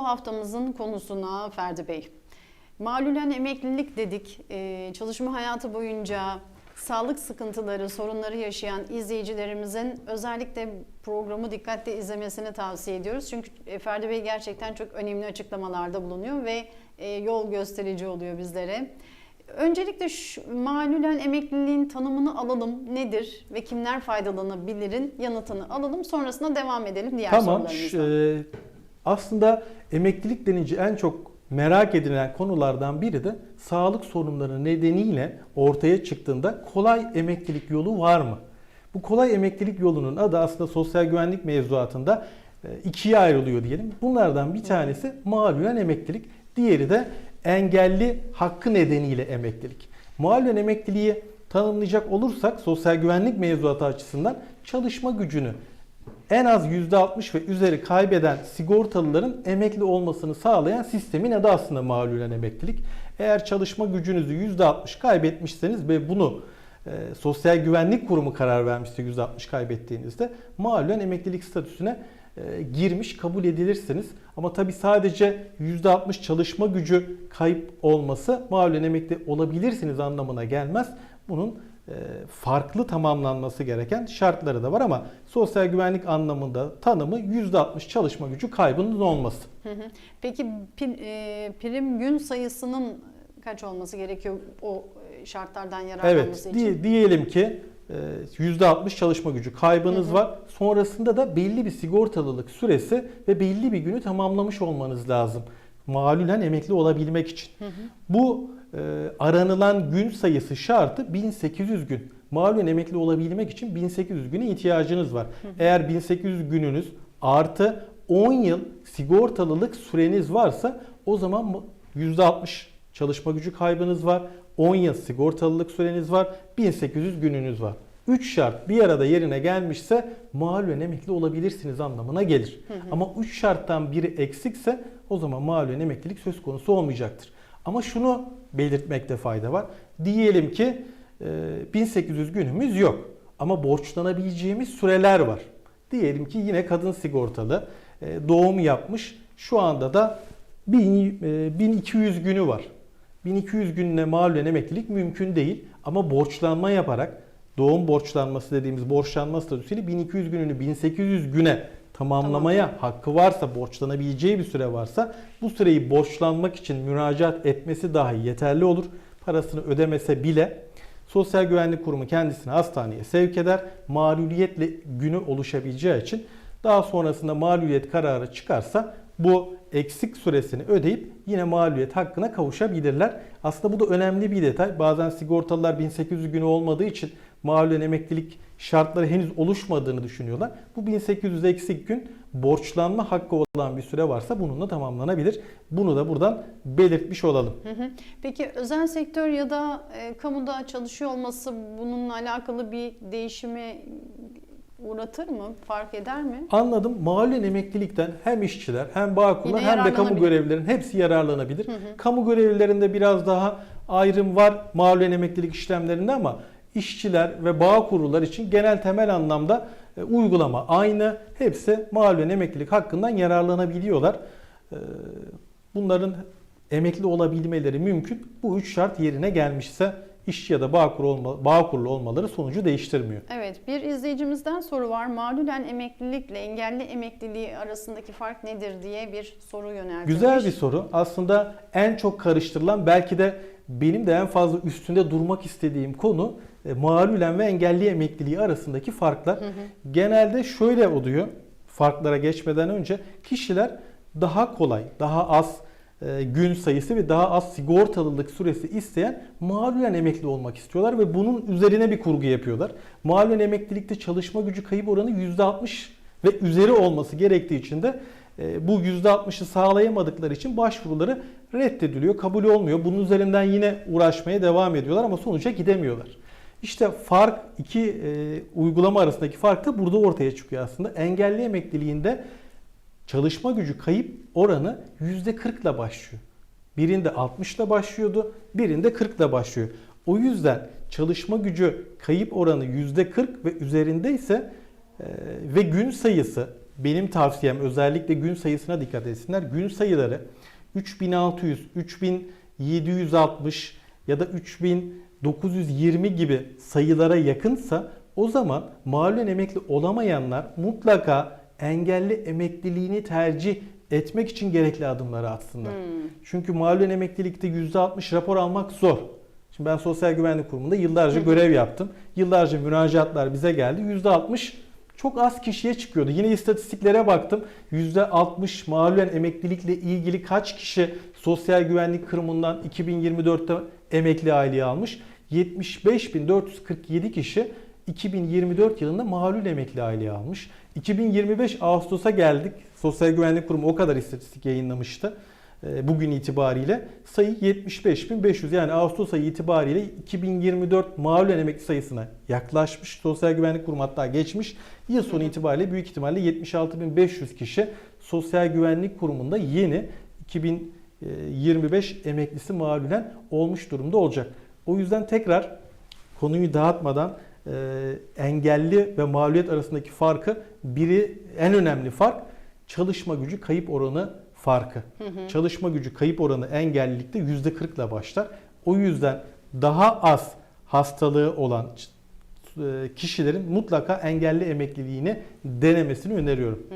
Bu haftamızın konusuna Ferdi Bey. Malülen emeklilik dedik. Ee, çalışma hayatı boyunca sağlık sıkıntıları, sorunları yaşayan izleyicilerimizin özellikle programı dikkatle izlemesini tavsiye ediyoruz. Çünkü e, Ferdi Bey gerçekten çok önemli açıklamalarda bulunuyor ve e, yol gösterici oluyor bizlere. Öncelikle şu, malülen emekliliğin tanımını alalım. Nedir ve kimler faydalanabilirin yanıtını alalım. Sonrasında devam edelim diğer Tamam. sorularımızdan. ş- e, aslında emeklilik denince en çok merak edilen konulardan biri de sağlık sorunları nedeniyle ortaya çıktığında kolay emeklilik yolu var mı? Bu kolay emeklilik yolunun adı aslında sosyal güvenlik mevzuatında e, ikiye ayrılıyor diyelim. Bunlardan bir tanesi malulen emeklilik, diğeri de engelli hakkı nedeniyle emeklilik. Malulen emekliliği tanımlayacak olursak sosyal güvenlik mevzuatı açısından çalışma gücünü en az %60 ve üzeri kaybeden sigortalıların emekli olmasını sağlayan sistemin adı aslında malulen emeklilik. Eğer çalışma gücünüzü %60 kaybetmişseniz ve bunu e, Sosyal Güvenlik Kurumu karar vermişse %60 kaybettiğinizde malulen emeklilik statüsüne e, girmiş kabul edilirsiniz. Ama tabi sadece %60 çalışma gücü kayıp olması malulen emekli olabilirsiniz anlamına gelmez. Bunun farklı tamamlanması gereken şartları da var ama sosyal güvenlik anlamında tanımı %60 çalışma gücü kaybının olması. Peki e, prim gün sayısının kaç olması gerekiyor o e, şartlardan yararlanması Evet, için? di- diyelim ki e, %60 çalışma gücü kaybınız Hı hı. var. Sonrasında da belli bir sigortalılık süresi ve belli bir günü tamamlamış olmanız lazım. Malülen emekli olabilmek için. Hı hı. Bu e, aranılan gün sayısı şartı 1800 gün. Malulen emekli olabilmek için 1800 güne ihtiyacınız var. Eğer 1800 gününüz artı 10 yıl sigortalılık süreniz varsa o zaman mu- %60 çalışma gücü kaybınız var. 10 yıl sigortalılık süreniz var. 1800 gününüz var. 3 şart bir arada yerine gelmişse malulen emekli olabilirsiniz anlamına gelir. Ama 3 şarttan biri eksikse o zaman malulen emeklilik söz konusu olmayacaktır. Ama şunu belirtmekte fayda var. Diyelim ki e, 1800 günümüz yok ama borçlanabileceğimiz süreler var. Diyelim ki yine kadın sigortalı e, doğum yapmış. Şu anda da 1000, e, 1200 günü var. 1200 günle malulen emeklilik mümkün değil ama borçlanma yaparak doğum borçlanması dediğimiz borçlanma statüsüyle 1200 gününü 1800 güne tamamlamaya hakkı varsa, borçlanabileceği bir süre varsa bu süreyi borçlanmak için müracaat etmesi dahi yeterli olur. Parasını ödemese bile Sosyal Güvenlik Kurumu kendisini hastaneye sevk eder. Mağluliyetle günü oluşabileceği için daha sonrasında mağluliyet kararı çıkarsa bu eksik süresini ödeyip yine mağluliyet hakkına kavuşabilirler. Aslında bu da önemli bir detay. Bazen sigortalılar 1800 günü olmadığı için malulen emeklilik şartları henüz oluşmadığını düşünüyorlar. Bu 1800 eksik gün borçlanma hakkı olan bir süre varsa bununla tamamlanabilir. Bunu da buradan belirtmiş olalım. Peki özel sektör ya da e, kamuda çalışıyor olması bununla alakalı bir değişime uğratır mı? Fark eder mi? Anladım. Mahallen emeklilikten hem işçiler hem bağkurlar hem de kamu yararlanabilir. görevlilerin hepsi yararlanabilir. Hı hı. Kamu görevlilerinde biraz daha ayrım var mahallen emeklilik işlemlerinde ama işçiler ve bağkurlar için genel temel anlamda e, uygulama aynı. Hepsi mahallen emeklilik hakkından yararlanabiliyorlar. E, Bunların emekli olabilmeleri mümkün. Bu üç şart yerine gelmişse işçi ya da bağkur olma, bağkurlu olmaları sonucu değiştirmiyor. Evet, bir izleyicimizden soru var. Malülen emeklilikle engelli emekliliği arasındaki fark nedir diye bir soru yöneltilmiş. Güzel bir soru. Aslında en çok karıştırılan belki de benim de en fazla üstünde durmak istediğim konu e, mağlulen ve engelli emekliliği arasındaki farklar. Genelde şöyle oluyor. Farklara geçmeden önce kişiler daha kolay, daha az gün sayısı ve daha az sigortalılık süresi isteyen mağlulen emekli olmak istiyorlar ve bunun üzerine bir kurgu yapıyorlar. Mağlulen emeklilikte çalışma gücü kayıp oranı %60 ve üzeri olması gerektiği için de e, bu %60'ı sağlayamadıkları için başvuruları reddediliyor, kabul olmuyor. Bunun üzerinden yine uğraşmaya devam ediyorlar ama sonuca gidemiyorlar. İşte fark iki e, uygulama arasındaki fark da burada ortaya çıkıyor aslında. Engelli emekliliğinde çalışma gücü kayıp oranı %40 ile başlıyor. Birinde 60 ile başlıyordu, birinde 40 ile başlıyor. O yüzden çalışma gücü kayıp oranı %40 ve üzerinde ise e, ve gün sayısı benim tavsiyem özellikle gün sayısına dikkat etsinler. Gün sayıları 3600, 3760 ya da 3920 gibi sayılara yakınsa o zaman malulen emekli olamayanlar mutlaka engelli emekliliğini tercih etmek için gerekli adımları atsınlar. Çünkü malulen emeklilikte %60 rapor almak zor. Şimdi ben Sosyal Güvenlik Kurumu'nda yıllarca görev yaptım. Yıllarca müracaatlar bize geldi. %60 çok az kişiye çıkıyordu. Yine istatistiklere baktım. %60 malulen emeklilikle ilgili kaç kişi Sosyal Güvenlik Kurumu'ndan 2024'te emekli aylığı almış? 75.447 kişi 2024 yılında malul emekli aylığı almış. 2025 Ağustos'a geldik. Sosyal Güvenlik Kurumu o kadar istatistik yayınlamıştı. e, Bugün itibariyle sayı 75.500 yani Ağustos ayı itibariyle 2024 malulen emekli sayısına yaklaşmış. Sosyal Güvenlik Kurumu hatta geçmiş. Yıl sonu itibariyle büyük ihtimalle 76.500 kişi Sosyal Güvenlik Kurumu'nda yeni 2025 emeklisi malulen olmuş durumda olacak. O yüzden tekrar konuyu dağıtmadan engelli ve mağluliyet arasındaki farkı biri en önemli fark çalışma gücü kayıp oranı farkı. Çalışma gücü kayıp oranı engellilikte %40 ile başlar. O yüzden daha az hastalığı olan e, kişilerin mutlaka engelli emekliliğini denemesini öneriyorum.